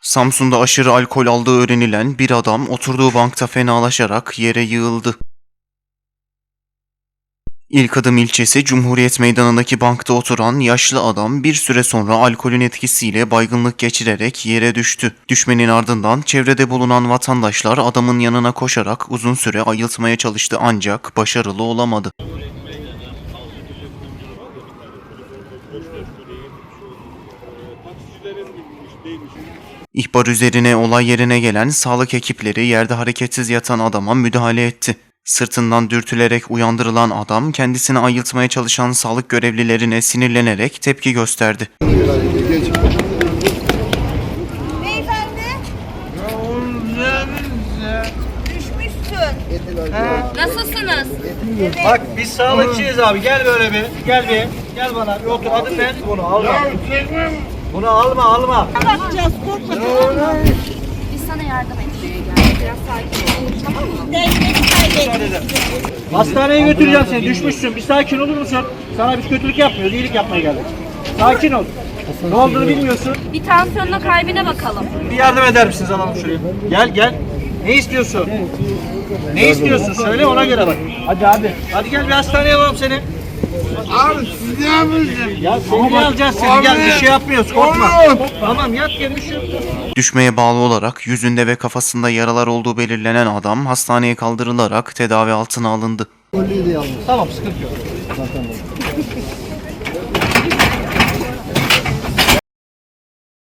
Samsun'da aşırı alkol aldığı öğrenilen bir adam oturduğu bankta fenalaşarak yere yığıldı. İlk adım ilçesi Cumhuriyet Meydanı'ndaki bankta oturan yaşlı adam bir süre sonra alkolün etkisiyle baygınlık geçirerek yere düştü. Düşmenin ardından çevrede bulunan vatandaşlar adamın yanına koşarak uzun süre ayıltmaya çalıştı ancak başarılı olamadı. İhbar üzerine olay yerine gelen sağlık ekipleri yerde hareketsiz yatan adama müdahale etti. Sırtından dürtülerek uyandırılan adam kendisini ayıltmaya çalışan sağlık görevlilerine sinirlenerek tepki gösterdi. Beyefendi. Düşmüşsün. Nasılsınız? Bak biz sağlıkçıyız abi. Gel böyle bir. Gel bir. Gel bana. Bir otur. Adın ne? Bunu alma. Bunu alma alma. Bakacağız korkma tamam? Biz sana yardım etmeye geldik. Biraz sakin ol. Tamam mı? Hastaneye götüreceğim seni. Düşmüşsün. Bir sakin olur musun? Sana biz kötülük yapmıyoruz. iyilik yapmaya geldik. Sakin ol. Ne olduğunu bilmiyorsun. Bir tansiyonla kalbine bakalım. Bir yardım eder misiniz adamım şuraya? Gel gel. Ne istiyorsun? Ne istiyorsun? Söyle ona göre bak. Hadi abi. Hadi gel bir hastaneye alalım seni. Abi siz ne yapıyorsunuz? Ya seni alacağız seni. Gel bir şey yapmıyoruz. Korkma. Tamam yat gel bir şey yok. Düşmeye bağlı olarak yüzünde ve kafasında yaralar olduğu belirlenen adam hastaneye kaldırılarak tedavi altına alındı. Tamam sıkıntı yok.